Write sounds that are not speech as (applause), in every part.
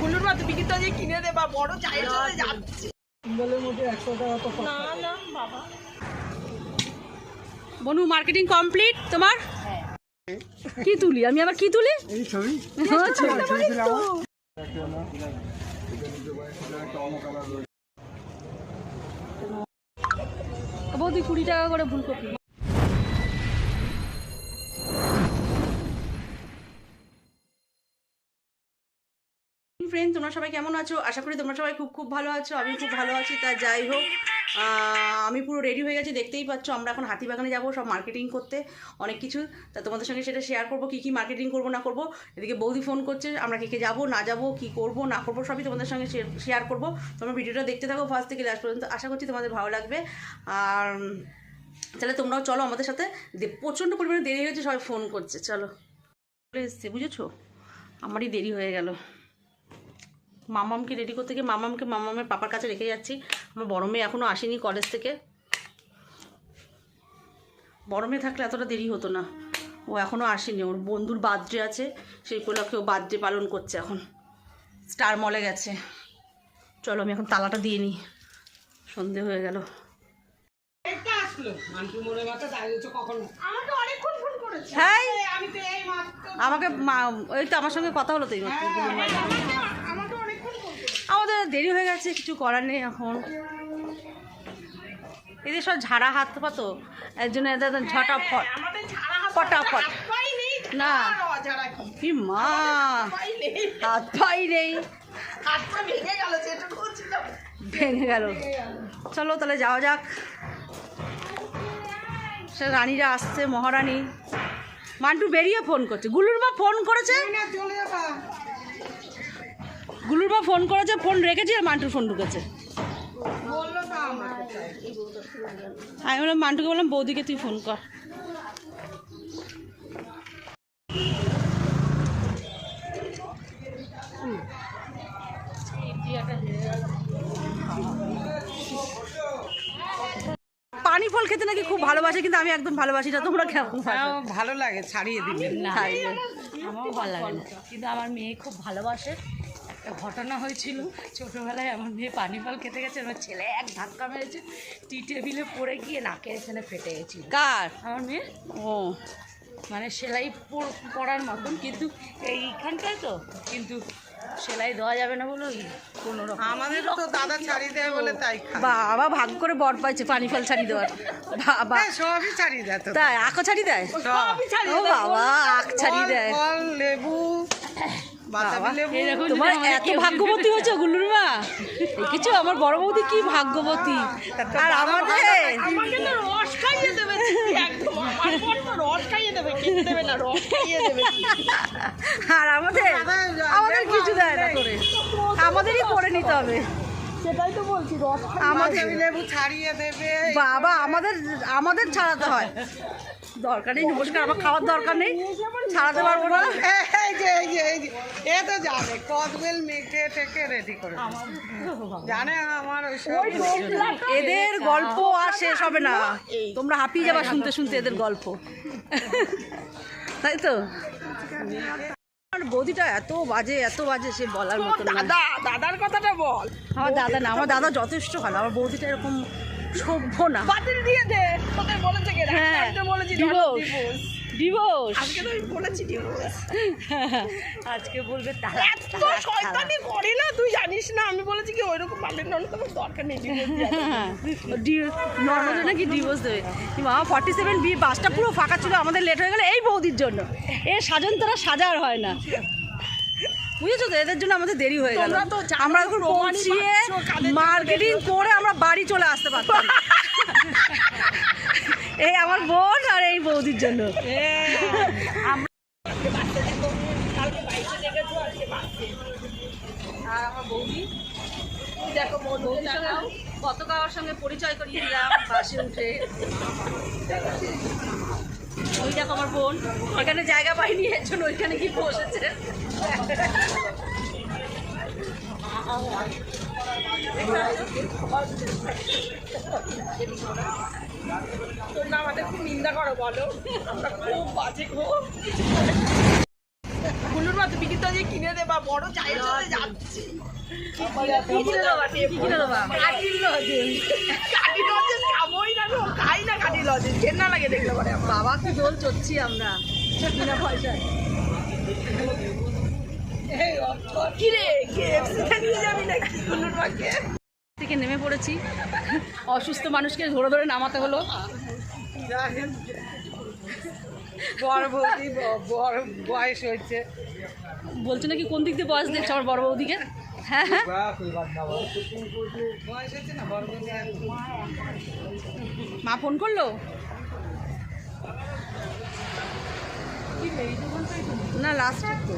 গুলুর মা তুমি কিন্তু আজকে কিনে দেবা? বড় চায়ের সাথে যাচ্ছে। সিঙ্গেলের মধ্যে একশো টাকা তো না না বাবা। বনু মার্কেটিং কমপ্লিট তোমার? কি তুলি? আমি আবার কি তুলি? এই ছবি। তুলে বৌদি কুড়ি টাকা করে ফুলকপি। ফ্রেন্ড তোমরা সবাই কেমন আছো? আশা করি তোমরা সবাই খুব খুব ভালো আছো আমি খুব ভালো আছি, তা যাই হোক আমি পুরো রেডি হয়ে গেছি, দেখতেই পাচ্ছ, আমরা এখন হাতিবাগানে যাব, সব মার্কেটিং করতে, অনেক কিছু। তা তোমাদের সঙ্গে সেটা শেয়ার করব, কী কী মার্কেটিং করব, না করব। এদিকে বৌদি ফোন করছে, আমরা কে কে যাব, না যাব, কী করব, না করব, সবই তোমাদের সঙ্গে শেয়ার করব। তোমরা ভিডিওটা দেখতে থাকো ফার্স্ট থেকে লাস্ট পর্যন্ত, আশা করছি তোমাদের ভালো লাগবে। আর, তাহলে তোমরাও চলো আমাদের সাথে প্রচণ্ড পরিমাণে দেরি হয়েছে সবাই ফোন করছে, চলো। চলে এসছে, বুঝেছ? আমারই দেরি হয়ে গেল। মামামকে রেডি করতে গিয়ে মামামকে মামামের পাপার কাছে রেখে যাচ্ছি। আমার বড় মেয়ে এখনও আসেনি কলেজ থেকে। বড় মেয়ে থাকলে এতটা দেরি হতো না। ও এখনও আসেনি। ওর বন্ধুর বার্থডে আছে। সেই উপলক্ষে ও বার্থডে পালন করছে এখন। স্টার মলে গেছে। চলো আমি এখন তালাটা দিয়ে নিই। সন্ধে হয়ে গেল। একটা আসলো। মান্টু মোড়ে মাথা দাঁড়িয়েছে কখন? আমাকে অনেকক্ষণ ফোন করেছে। হ্যাঁ এই আমাকে মা- ওই তো আমার সঙ্গে কথা হলো তো এই মাত্র। আমাকে অনেকক্ষণ ফোন করেছে আমাদের দেরি হয়ে গেছে কিছু করার নেই এখন। এদের সব ঝাড়া হাত পা তো এর জন্য এদের একদম ঝটাফট। আমাদের ছাড়া হাত ফটাফট না। কি মা? হাত পাই নেই। ভেঙে গেল ভেঙে গেল। চলো তাহলে যাওয়া যাক। সে রানীরা আসছে মহারানী। মান্টু বেরিয়ে ফোন করছে। গুলুর মা ফোন করেছে? না চলে যাবা গুলুর মা ফোন করেছে ফোন রেখেছি আর মান্টুর ফোন ঢুকেছে। আমার আমি বললাম মান্টুকে বললাম বৌদিকে তুই ফোন কর। পানি ফল খেতে নাকি খুব ভালোবাসে কিন্তু আমি একদম ভালোবাসি না। তোমরা কেমন ভালো লাগে ছাড়িয়ে দিবি না। আমারও ভালো লাগে না। কিন্তু আমার মেয়ে খুব ভালোবাসে। একটা ঘটনা হয়েছিল। ছোটোবেলায় আমার মেয়ে পানি ফল খেতে গেছে আমার ছেলে এক ধাক্কা মেরেছে টি টেবিলে পড়ে গিয়ে নাকের এখানে ফেটে গেছিল। কার? আমার মেয়ে ও। মানে সেলাই পরার মতন কিন্তু এইখানটায় তো কিন্তু সেলাই দেওয়া যাবে না বলো কোনো রকম আমাদের তো দাদা ছাড়িয়ে দেয় বলে তাই বাবা ভাগ করে বর পাইছে পানি ফল ছাড়ি দেওয়ার। বাবা। হ্যাঁ, সবই ছাড়িয়ে দেয় তো। তাই আঁকো ছাড়ি দেয়? ও বাবা আখ ছাড়ি দেয়। ফল লেবু। তোমার এত ভাগ্যবতী হয়েছে গুল্লুর মা দেখেছ আমার বড় বৌদি কি ভাগ্যবতী আর আমাদের রস খাইয়ে দেবে আর আমাদের আমাদের কিছু দেয় না করে আমাদেরই করে নিতে হবে সেটাই তো বলছি রস আমাদের লেবু ছাড়িয়ে দেবে বাবা আমাদের আমাদের ছাড়াতে হয় দরকার নেই নমস্কার আমার খাওয়ার দরকার নেই। ছাড়াতে পারব না। এই যে এই যে এই যে এ তো জানে কদবেল মেখে টেকে রেডি করে জানে আমার এদের গল্প আর শেষ হবে না। তোমরা হাঁপিয়ে যাবা শুনতে শুনতে এদের গল্প। তাই তো? আমার বৌদিটা এত বাজে এত বাজে সে বলার মতো দাদা দাদার কথাটা বল। আমার দাদা না আমার দাদা যথেষ্ট ভালো। আমার বৌদিটা এরকম সভ্য না বাতিল দিয়ে দে। তোকে বলেছে কে হ্যাঁ বলেছি ডিভোর্স ডিভোর্স আজকে তো আমি বলেছি divorce। (laughs) আজকে বলবে তারা এত শয়তানি করে না তুই জানিস না আমি বলেছি কি ওইরকম পারলে তোমার দরকার নেই। নর্মালি (laughs) নাকি ডিভোর্স দেবে? কি বাবা ফর্টি সেভেন বি বাসটা পুরো ফাঁকা ছিল আমাদের লেট হয়ে গেলে এই বৌদির জন্য। এ সাজন তারা সাজার হয় না। বুঝেছ তো? এদের জন্য আমাদের দেরি হয়ে গেল। আমরা এখন পৌঁছিয়ে মার্কেটিং করে আমরা বাড়ি চলে আসতে পারতাম। এই আমার বোন আর এই বৌদির জন্য। আর আমার বৌদি। দেখো বৌদির সঙ্গে কত কারোর সঙ্গে পরিচয় করিয়ে দিলাম বাসে উঠে। ওই দেখো আমার বোন। এখানে জায়গা পাইনি এর জন্য ওইখানে কি বসেছে। তোমরা আমাদের খুব নিন্দা করো বলো। আমরা খুব বাজে মা তুমি কিন্তু লজে কিনে দেবা বড় চায়ের সাথে যাচ্ছি। কি কিনে দেবা? কি কিনে দেবা? কাঠি লজে কাঠি লজে খাবোই না গো ঘেন্না লাগে দেখলে পরে বাবা কি দোল চড়ছি আমরা। বিনা পয়সায় থেকে নেমে পড়েছি। অসুস্থ মানুষকে ধরে ধরে নামাতে হলো। বড় বৌদি বড় বয়স হয়েছে। বলছে নাকি কোন দিক দিয়ে বয়স দেখছে আমার বড় বৌদিকে? মা ফোন করল? না লাস্ট তো।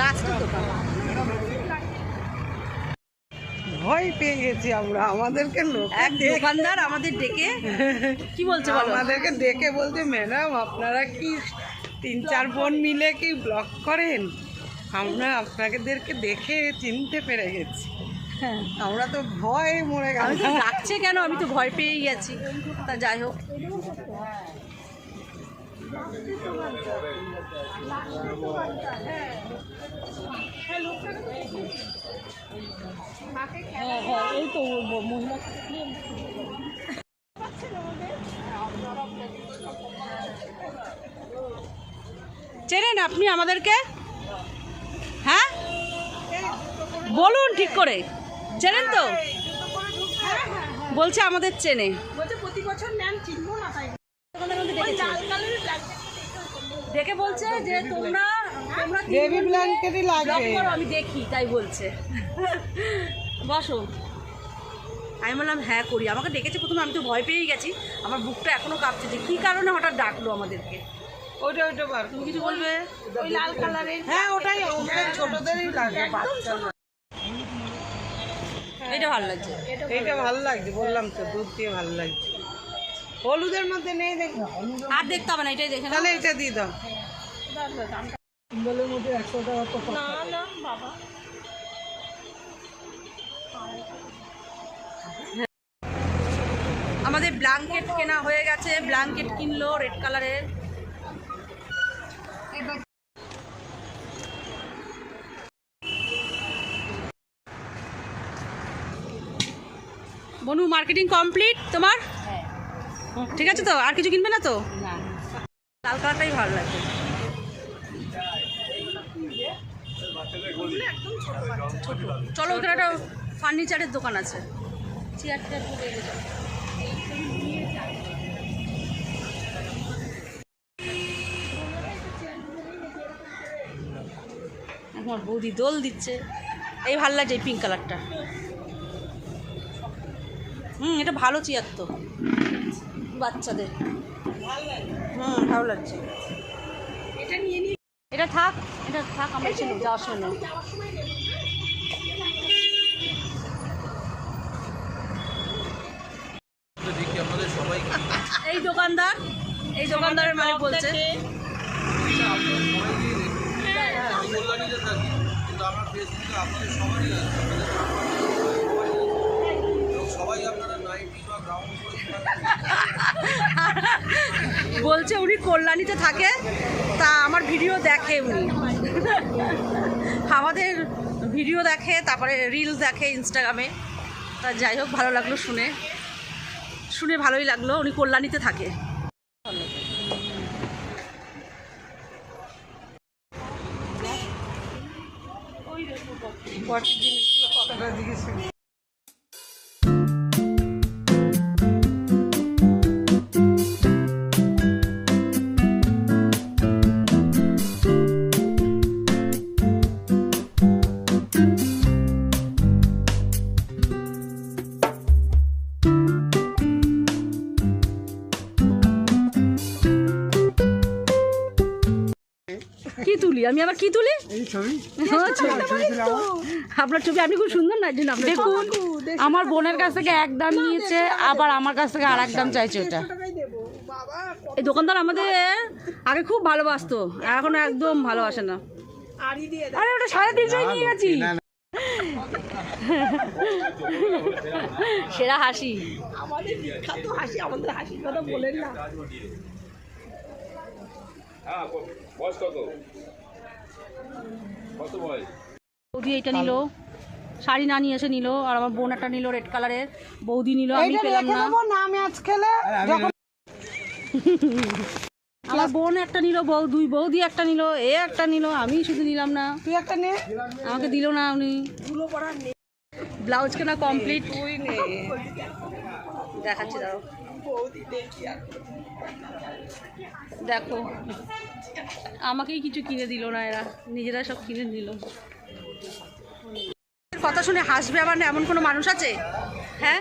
লাস্ট তো। ভয় পেয়ে গেছি আমরা আমাদেরকে লোক এক দোকানদার আমাদের ডেকে। কি বলছে বলো? আমাদেরকে দেখে বলতে ম্যাডাম আপনারা কি তিন চার বোন মিলে কি ব্লক করেন? আমরা আপনাদেরকে দেখে চিনতে পেরে গেছি। হ্যাঁ। আমরা তো ভয়ে মরে গেলাম। ডাকছে কেন? আমি তো ভয় পেয়েই গেছি। তা যাই হোক। এই তো মহিলা চেনেন আপনি আমাদেরকে? হ্যাঁ? বলুন ঠিক করে। চেনেন তো? বলছে আমাদের চেনে। দেখে বলছে যে তোমরা তোমরা বেবি ব্ল্যাঙ্কেটই লাগবে আমি দেখি তাই বলছে। বসো। আমি বললাম হ্যাঁ করি। আমাকে ডেকেছে প্রথমে আমি তো ভয় পেয়েই গেছি। আমার বুকটা এখনও কাঁপছে যে কী কারণে হঠাৎ ডাকলো আমাদেরকে। ওইটা ওইটা বার তুমি কিছু বলবে? ওই লাল কালারের। হ্যাঁ ওটাই ওদের ছোটদেরই লাগে বাচ্চা এটা ভালো লাগছে। এইটা ভালো লাগছে বললাম তো দুধ দিয়ে ভালো লাগছে। হলুদের মধ্যে নেই দেখি। আর দেখতে হবে না এটাই দেখে তাহলে এটা দিয়ে দাও। সিম্বলের মধ্যে একশো টাকা তো না না বাবা। আমাদের ব্ল্যাঙ্কেট কেনা হয়ে গেছে। ব্ল্যাঙ্কেট কিনলো রেড কালারের। বনু মার্কেটিং কমপ্লিট তোমার? ঠিক আছে তো? আর কিছু কিনবে না তো? লাল কালারটাই ভালো ছোট চলো ওখানে একটা ফার্নিচারের দোকান আছে। চেয়ার টেয়ার আমার বৌদি দোল দিচ্ছে। এই ভালো লাগছে এই পিঙ্ক কালারটা হুম, এটা ভালো চেয়ার তো। বাচ্চাদের। হুম, ভালো লাগছে। এটা থাক এটা থাক, আমার ছিল যাওয়ার সময়। এই দোকানদার, এই দোকানদারের মালিক বলছে। আমার ফেসবুকে আপনাদের সবারই আছে এবং সবাই আপনারা নাইটি বা গ্রাউন্ড করে (laughs) বলছে উনি কল্যাণীতে থাকে, তা আমার ভিডিও দেখে উনি। আমাদের ভিডিও দেখে, তারপরে রিলস দেখে ইনস্টাগ্রামে তা যাই হোক, ভালো লাগল শুনে। শুনে ভালোই লাগল, উনি কল্যাণীতে থাকে। পরের কি তুলি? আমি আবার কি তুলি? আপনার ছবি আপনি খুব সুন্দর না আপনার দেখুন আমার বোনের কাছ থেকে এক দাম নিয়েছে আবার আমার কাছ থেকে আর এক দাম চাইছে ওটা। এই দোকানদার আমাদের আগে খুব ভালোবাসতো এখন একদম ভালোবাসে না। আরে ওটা সাড়ে তিনশোই নিয়ে গেছি। সেরা হাসি। আমাদের বিখ্যাত হাসি আমাদের হাসির কথা বলেন না। হ্যাঁ বয়স কত? বৌদি এইটা নিল শাড়ি না নিয়ে এসে নিল আর আমার বোন একটা নিল রেড কালারের বৌদি নিল আমি পেলাম না। খেলে আমার বোন একটা নিল বউ দুই বৌদি একটা নিল এ একটা নিল আমি শুধু নিলাম না। তুই একটা নে। আমাকে দিল না উনি। ব্লাউজ কেনা কমপ্লিট দেখাচ্ছি দাও দেখো আমাকেই কিছু কিনে দিল না এরা নিজেরা সব কিনে দিল কথা শুনে হাসবে আবার না এমন কোনো মানুষ আছে? হ্যাঁ?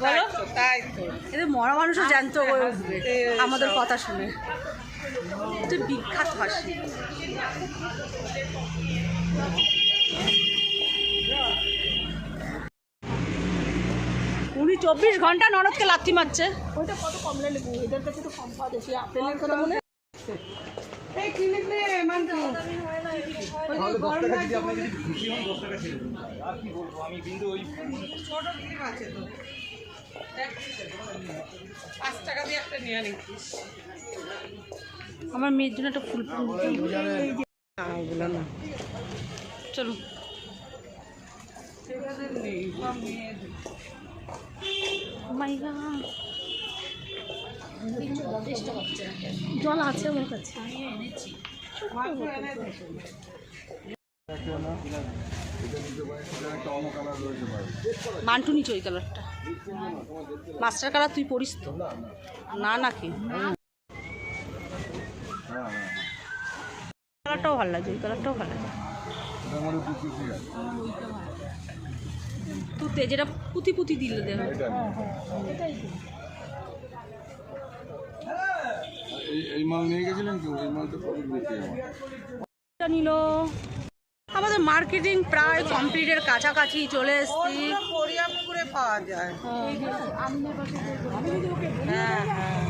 বলো। তাই তো এদের মরা মানুষও জ্যান্ত হয়ে আমাদের কথা শুনে। বিখ্যাত হাসি। চব্বিশ ঘণ্টা ননদকে লাথি মারছে। ওইটা কত কমলা লেবু এদের কাছে তো কম পাওয়া যাচ্ছে আপেলের কথা মনে এই নে ওই গরম লাগছে আমার মেয়ের জন্য একটা ফুল চলো মাইগা জল আছে কাছে। ওই কালারটা মাস্টার কালার তুই পড়িস তো। না নাকি কালারটাও ভালো লাগে, ওই কালারটাও ভালো লাগে। তুই তে যেটা পুঁতি পুঁতি দিলে দেখ এই এই মাল নিয়ে গেছিলেন কি এই মাল তো প্রচুর বেশি নিল। আমাদের মার্কেটিং প্রায় কমপ্লিটের কাছাকাছি চলে এসছি। পাওয়া যায়। হ্যাঁ। হ্যাঁ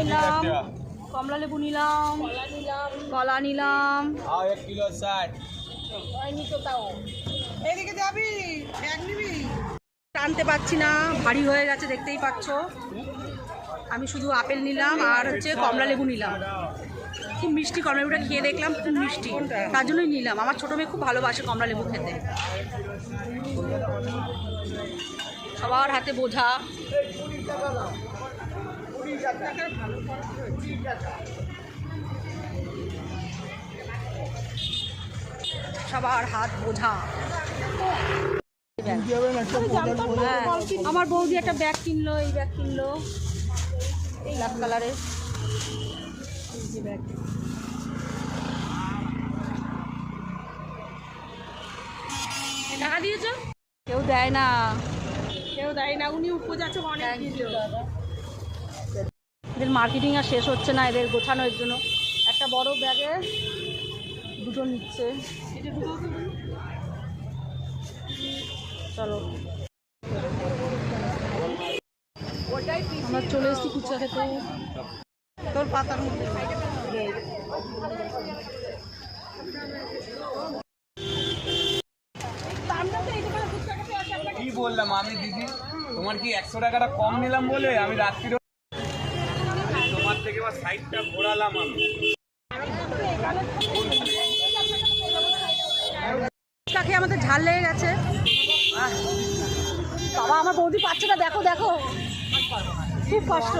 নিলাম কমলা লেবু নিলাম। কলা নিলাম। এক কিলো ষাট। এদিকে যাবি? ব্যাগ নিবি? টানতে পারছি না ভারী হয়ে গেছে দেখতেই পাচ্ছ। আমি শুধু আপেল নিলাম আর হচ্ছে কমলা লেবু নিলাম। খুব মিষ্টি কমলা লেবুটা খেয়ে দেখলাম খুব মিষ্টি। তার জন্যই নিলাম। আমার ছোটো মেয়ে খুব ভালোবাসে কমলা লেবু খেতে। সবার হাতে বোঝা। সবার হাত বোঝা। হ্যাঁ, আমার বৌদি একটা ব্যাগ কিনলো এই ব্যাগ কিনলো। এই লাল কালারের ব্যাগ। টাকা দিয়েছ? কেউ দেয় না। কেউ দেয় না উনি উপোজ আছে অনেক এদের মার্কেটিং আর শেষ হচ্ছে না, এদের গোছানোর জন্য। একটা বড় ব্যাগে দুটো নিচ্ছে। চলো। আমরা চলে এসেছি কুচা খেতে। তোর পাতার মধ্যে। কি বললাম আমি, দিদি? তোমার কি একশো টাকাটা কম নিলাম বলে? আমি তোমার থেকে এবার সাইডটা ঘোরালাম আমি। খেয়ে আমাদের ঝাল লেগে গেছে? বাবা আমার বৌদি পাচ্ছে না দেখো দেখো। খুব কষ্ট।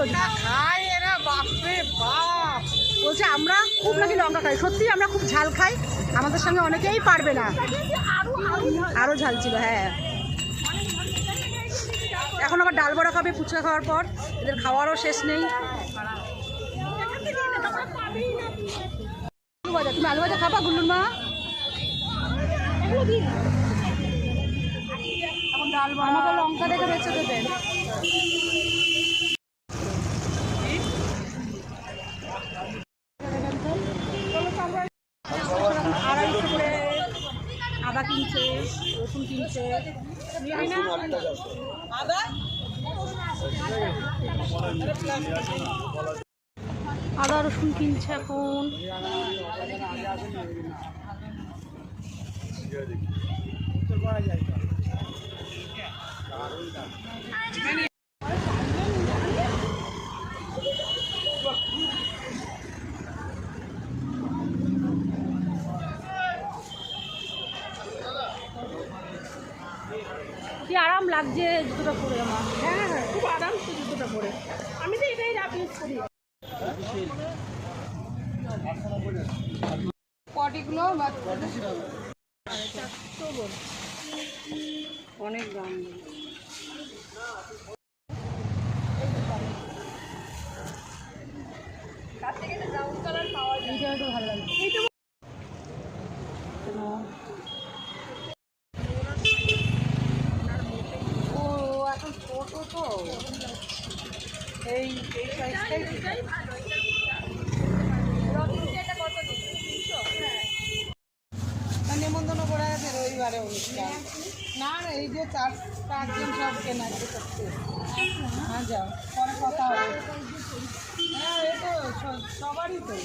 খাই এরা বাপরে বাপ। বলছে আমরা খুব নাকি লঙ্কা খাই? সত্যি আমরা খুব ঝাল খাই। আমাদের সঙ্গে অনেকেই পারবে না। আরও ঝাল ছিল হ্যাঁ। এখন আবার ডাল বড়া খাবে ফুচকা খাওয়ার পর। এদের খাওয়ারও শেষ নেই। আলু ভাজা তুমি আলু ভাজা খাবা গুল্লুর মা? আমাকে লঙ্কা দেখে বেঁচে দেবেন আড়াইশো করে আদা কিনছে, রসুন কিনছে। আদা? আদা, রসুন কিনছে এখন। আরাম লাগছে জুতোটা পরে আমার। হ্যাঁ হ্যাঁ খুব আরাম জুতোটা পরে। পটিগুলো অনেক দাম এইটা একটু ভালো লাগছে ও এখন ছোট তো এই এই সাইজটাই নেমন্তন্ন করা গেছে রবিবারে অনুষ্ঠান না না এই যে চার পাঁচজন সব কেনা করছে হ্যাঁ যাও পরে কথা হবে হ্যাঁ এই তো স- সবারই তো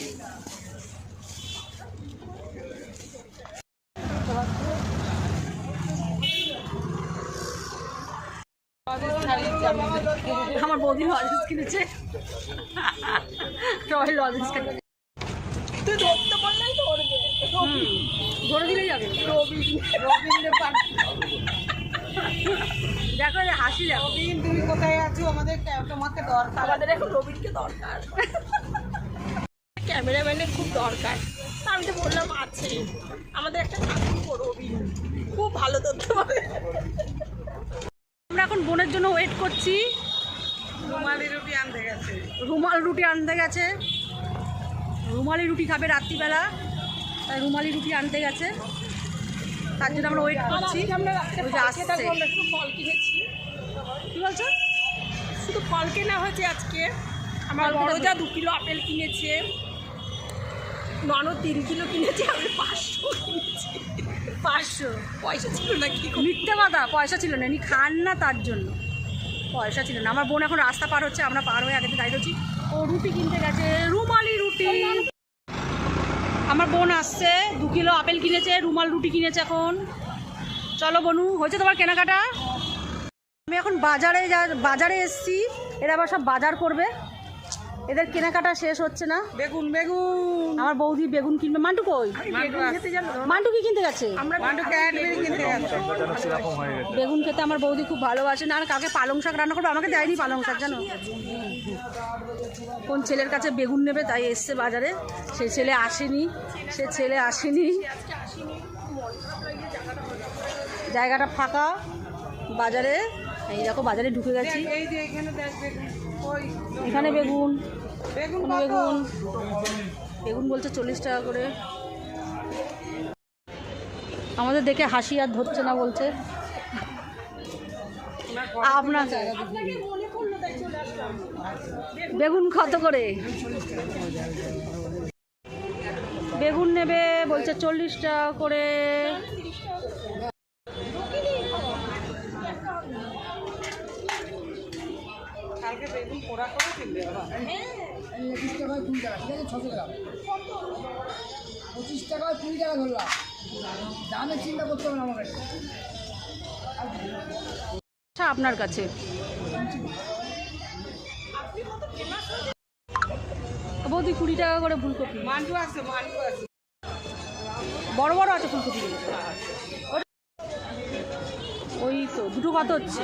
আমার বৌদি লজেন্স কিনেছে। সবাই লজেন্স কিনেছে তুই ধরতে পারলেই ধরবে। ধরে দিলেই যাবে। দেখো হাসি দেখো। রবিন, তুমি কোথায় আছো? আমাদের তোমাকে দরকার। আমাদের এখন রবিনকে দরকার। ক্যামেরাম্যানের খুব দরকার। আমি তো বললাম আছে। আমাদের একটা ঠাকুর রবিন। খুব ভালো পারে আমরা এখন বোনের জন্য ওয়েট করছি। রুমালি রুটি আনতে গেছে। রুমাল রুটি আনতে গেছে। রুমালি রুটি খাবে রাত্রিবেলা তাই রুমালি রুটি আনতে গেছে। তার জন্য আমরা ওয়েট করছি। ফল কিনেছি। কি বলছো? শুধু ফল কেনা হয়েছে আজকে। আমার যা দু কিলো আপেল কিনেছে। ননদ তিন কিলো কিনেছে আমি পাঁচশো কিনেছি। পাঁচশো? পয়সা ছিল না কি? মিথ্যে কথা পয়সা ছিল না এমনি খান না তার জন্য। পয়সা ছিল না। আমার বোন এখন রাস্তা পার হচ্ছে, আমরা পার হয়ে আগে দাঁড়িয়ে রয়েছি ও রুটি কিনতে গেছে, রুমালি রুটি। আমার বোন আসছে, দু কিলো আপেল কিনেছে, রুমাল রুটি কিনেছে এখন। চলো বনু, হয়েছে তোমার কেনাকাটা? আমি এখন বাজারে যা বাজারে এসছি, এরা আবার সব বাজার করবে। এদের কেনাকাটা শেষ হচ্ছে না। বেগুন বেগুন। আমার বৌদি বেগুন কিনবে। মান্টু কই? মান্টু কি কিনতে গেছে? বেগুন খেতে আমার বৌদি খুব ভালোবাসে। না আর কাকে পালং শাক রান্না করবে? আমাকে দেয়নি পালং শাক জানো? কোন ছেলের কাছে বেগুন নেবে তাই এসছে বাজারে। সেই ছেলে আসেনি। সে ছেলে আসেনি। জায়গাটা ফাঁকা। বাজারে এই দেখো বাজারে ঢুকে গেছি। এখানে বেগুন। বেগুন বেগুন বলছে চল্লিশ টাকা করে। আমাদের দেখে হাসি আর ধরছে না বলছে। আপনার বেগুন কত করে? বেগুন নেবে বলছে চল্লিশ টাকা করে। পঁচিশ টাকায় কুড়ি টাকা আছে ছশো গ্রাম পঁচিশ টাকায় কুড়ি টাকা ধরলাম দামে চিন্তা করতে হবে না আমার আচ্ছা আপনার কাছে। বৌদি, কুড়ি টাকা করে ফুলকপি। মান্টু আছে মান্টু আছে বড় বড় আছে ফুলকপি। ওই তো, দুটো কত হচ্ছে?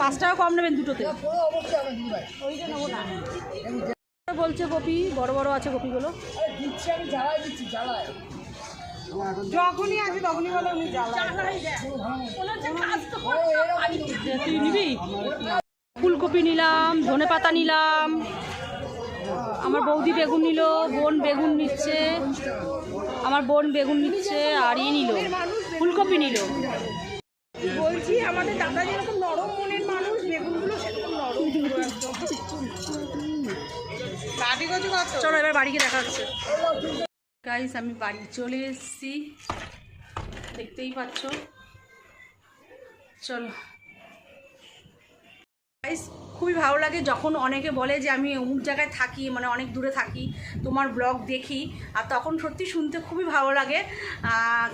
পাঁচ টাকা কম নেবেন দুটোতে। বলছে কপি বড় বড় আছে কপিগুলো যখনই আসি তখনই বলে উনি তুই নিবি ফুলকপি নিলাম ধনে পাতা নিলাম। আমার বৌদি বেগুন নিল বোন বেগুন নিচ্ছে। আমার বোন বেগুন নিচ্ছে আর ই নিল। ফুলকপি নিল। বলছি আমাদের দাদা যেরকম নরম মনের মানুষ বেগুনগুলো সেরকম নরম। চলো এবার বাড়িকে দেখা হচ্ছে। গাইস আমি বাড়ি চলে এসেছি। দেখতেই পাচ্ছ। চলো। গাইস খুবই ভালো লাগে যখন অনেকে বলে যে আমি অমুক জায়গায় থাকি মানে অনেক দূরে থাকি, তোমার ব্লগ দেখি, আর তখন সত্যি শুনতে খুবই ভালো লাগে।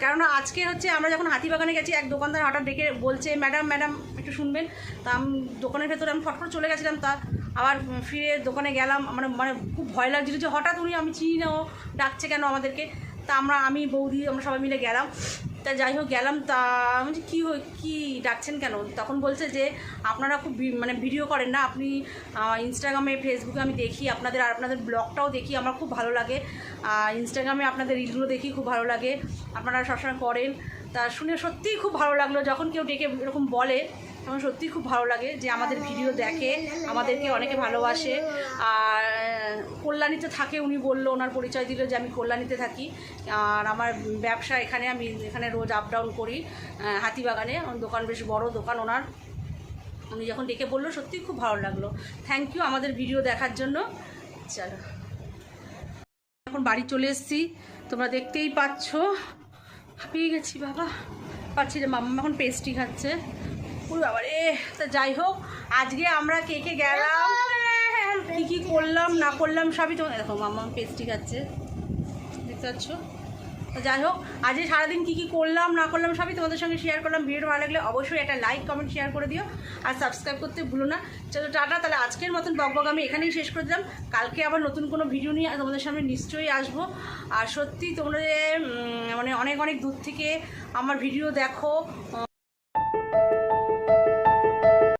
কেননা আজকে হচ্ছে আমরা যখন হাতিবাগানে গেছি, এক দোকানদার হঠাৎ ডেকে বলছে, ম্যাডাম ম্যাডাম, একটু শুনবেন? তা আমি দোকানের ভেতরে আমি ফটফট চলে গেছিলাম, তা আবার ফিরে দোকানে গেলাম মানে মানে খুব ভয় লাগছিল যে হঠাৎ উনি আমি চিনি না, ও ডাকছে কেন আমাদেরকে? তা আমরা, আমি বৌদি, আমরা সবাই মিলে গেলাম। তা যাই হোক, গেলাম। তা আমি কী হই, কী ডাকছেন কেন? তখন বলছে যে, আপনারা খুব মানে ভিডিও করেন না। আপনি ইনস্টাগ্রামে ফেসবুকে আমি দেখি। আপনাদের আর আপনাদের ব্লগটাও দেখি। আমার খুব ভালো লাগে। ইনস্টাগ্রামে আপনাদের রিলগুলো দেখি, খুব ভালো লাগে। আপনারা সবসময় করেন। তা শুনে সত্যিই খুব ভালো লাগল। যখন কেউ ডেকে এরকম বলে তখন সত্যিই খুব ভালো লাগে যে আমাদের ভিডিও দেখে, আমাদেরকে অনেকে ভালোবাসে। আর কল্যাণীতে থাকে উনি বলল, ওনার পরিচয় দিল যে আমি কল্যাণীতে থাকি। আর আমার ব্যবসা এখানে, আমি এখানে রোজ আপ ডাউন করি হাতিবাগানে। দোকান বেশ বড় দোকান ওনার। উনি যখন ডেকে বলল সত্যিই খুব ভালো লাগল। থ্যাংক ইউ আমাদের ভিডিও দেখার জন্য। চলো। এখন বাড়ি চলে এসেছি। তোমরা দেখতেই পাচ্ছ। হাঁপিয়ে গেছি বাবা। পাচ্ছি যে মাম্মা এখন পেস্ট্রি খাচ্ছে। ওই বাবা রে, তা যাই হোক, আজকে আমরা কে কে গেলাম? কী কী করলাম, না করলাম, সবই তোমার দেখো মাম্মা পেস্ট্রি খাচ্ছে। দেখতে পাচ্ছ? তো যাই হোক, আজকে সারাদিন কী কী করলাম, না করলাম, সবই তোমাদের সঙ্গে শেয়ার করলাম। ভিডিও ভালো লাগলে অবশ্যই একটা লাইক কমেন্ট শেয়ার করে দিও। আর সাবস্ক্রাইব করতে ভুলো না। চলো, টাটা। তাহলে আজকের মতন বকবক আমি এখানেই শেষ করে দিলাম। কালকে আবার নতুন কোনো ভিডিও নিয়ে তোমাদের সামনে নিশ্চয়ই আসব। আর সত্যি তোমরা মানে অনেক অনেক দূর থেকে আমার ভিডিও দেখো